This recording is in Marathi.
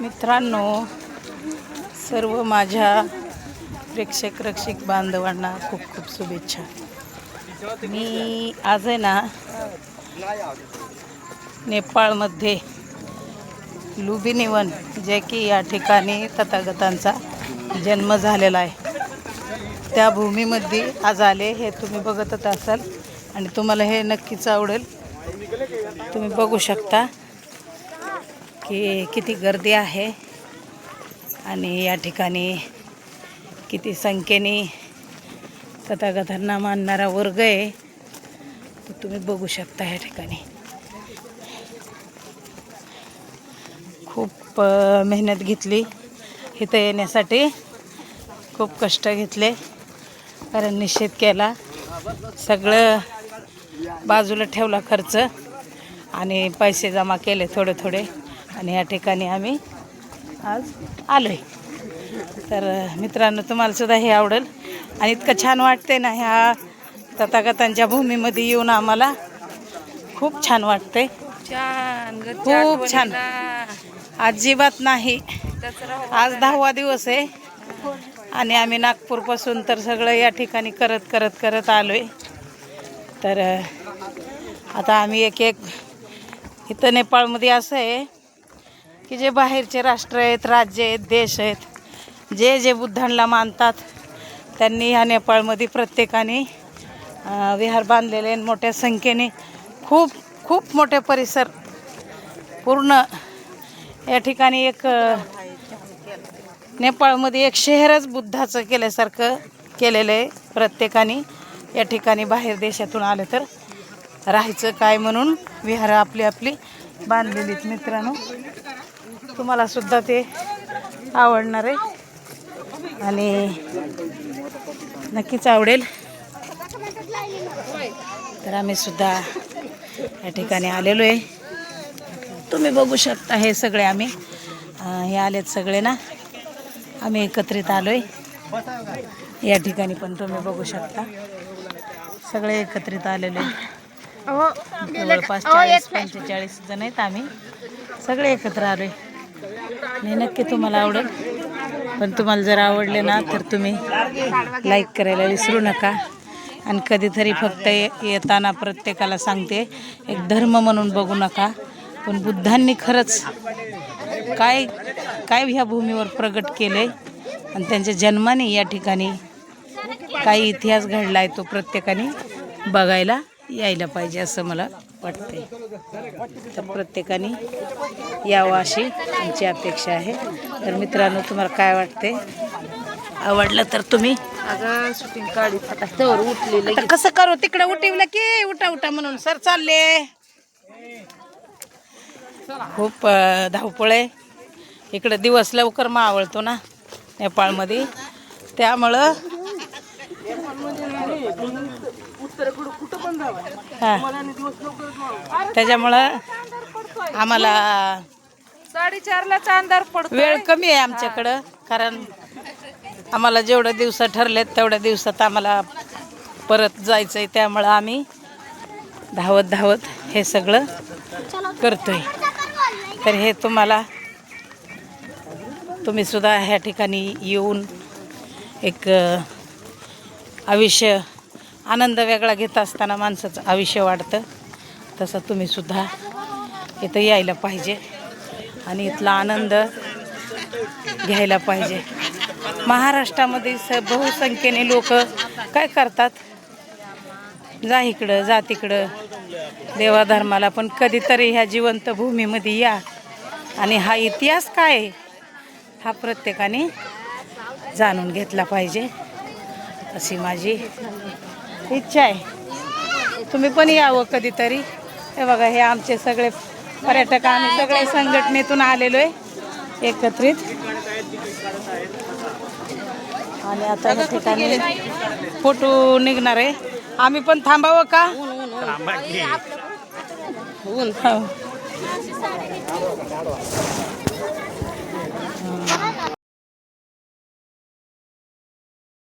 मित्रांनो सर्व माझ्या प्रेक्षक रक्षक बांधवांना खूप खूप शुभेच्छा. मी आज आहे ना नेपाळमध्ये लुबिनिवन जे की या ठिकाणी तथागतांचा जन्म झालेला आहे. त्या भूमीमध्ये आज आले हे तुम्ही बघतच असाल आणि तुम्हाला हे नक्कीच आवडेल. तुम्ही बघू शकता. की किती गर्दी आहे आणि या ठिकाणी किती संख्येने तथागतांना मानणारा वर्ग आहे तो तुम्ही बघू शकता या ठिकाणी. खूप मेहनत घेतली इथं येण्यासाठी. खूप कष्ट घेतले. कारण निषेध केला. सगळं बाजूला ठेवला खर्च आणि पैसे जमा केले थोडे थोडे. आणि या ठिकाणी आम्ही आज आलो आहे तर मित्रांनो तुम्हाला सुद्धा हे आवडेल. आणि इतकं छान वाटते ना ह्या तथागतांच्या भूमीमध्ये येऊन आम्हाला खूप छान वाटते छान खूप छान. अजिबात नाही. आज दहावा दिवस आहे. आणि आम्ही नागपूरपासून तर सगळं या ठिकाणी करत करत करत आलो आहे तर आता आम्ही एक एक इथं नेपाळमध्ये असं आहे. की जे बाहेरचे राष्ट्र आहेत राज्य आहेत देश आहेत जे जे बुद्धांना मानतात त्यांनी ह्या नेपाळमध्ये प्रत्येकाने विहार बांधलेले आणि मोठ्या संख्येने खूप खूप मोठे परिसर पूर्ण या ठिकाणी एक नेपाळमध्ये एक शहरच बुद्धाचं केल्यासारखं केलेलं आहे. प्रत्येकाने या ठिकाणी बाहेर देशातून आलं तर राहायचं काय म्हणून विहार आपली आपली बांधलेलीत मित्रांनो. तुम्हाला सुद्धा ते आवडणार आहे. आणि नक्कीच आवडेल. तर आम्ही सुद्धा या ठिकाणी आलेलो आहे. तुम्ही बघू शकता हे सगळे आम्ही. हे आलेत सगळे ना. आम्ही एकत्रित आलो आहे या ठिकाणी पण तुम्ही बघू शकता. सगळे एकत्रित आलेले. जवळपास चाळीस पंचेचाळीस जण आहेत आम्ही. सगळे एकत्र आलो आहे आणि नक्की तुम्हाला आवडेल. पण तुम्हाला जर आवडले ना तर तुम्ही लाईक करायला विसरू नका. आणि कधीतरी फक्त ये- येताना प्रत्येकाला सांगते एक धर्म म्हणून बघू नका. पण बुद्धांनी खरंच काय काय ह्या भूमीवर प्रगट केले? आणि त्यांच्या जन्माने या ठिकाणी काही इतिहास घडला आहे तो प्रत्येकाने बघायला यायला पाहिजे असं मला वाटते. तर प्रत्येकाने यावं अशी आमची अपेक्षा आहे. तर मित्रांनो तुम्हाला काय वाटते? आवडलं तर तुम्ही? अगं शूटिंग काढी. फटाकल्यावर उठलेलं कसं करू? तिकडे उठवलं की उठा उठा म्हणून. सर चालले. खूप धावपळ आहे. इकडे दिवस लवकर मावळतो ना नेपाळमध्ये. त्यामुळं हा. त्याच्यामुळं आम्हाला साडेचारला अंधार पडतो वेळ कमी आहे आमच्याकडं कारण आम्हाला जेवढ्या दिवसात ठरलेत तेवढ्या दिवसात आम्हाला परत जायचं आहे त्यामुळं आम्ही धावत धावत हे सगळं करतोय. तर हे तुम्हाला तुम्ही सुद्धा ह्या ठिकाणी येऊन एक आयुष्य आनंद वेगळा घेत असताना माणसाचं आयुष्य वाढतं. तसं तुम्ही सुद्धा इथं यायला पाहिजे. आणि इथला आनंद घ्यायला पाहिजे. महाराष्ट्रामध्ये स बहुसंख्येने लोक काय करतात? जा इकडं जा तिकडं. देवाधर्माला पण कधीतरी ह्या जिवंत भूमीमध्ये या. आणि हा इतिहास काय? हा प्रत्येकाने जाणून घेतला पाहिजे. अशी माझी इच्छा आहे. तुम्ही पण यावं कधीतरी. हे बघा हे आमचे सगळे पर्यटक आम्ही सगळे संघटनेतून आलेलो आहे एकत्रित. आणि आता या ठिकाणी फोटो निघणार आहे. आम्ही पण थांबावं का.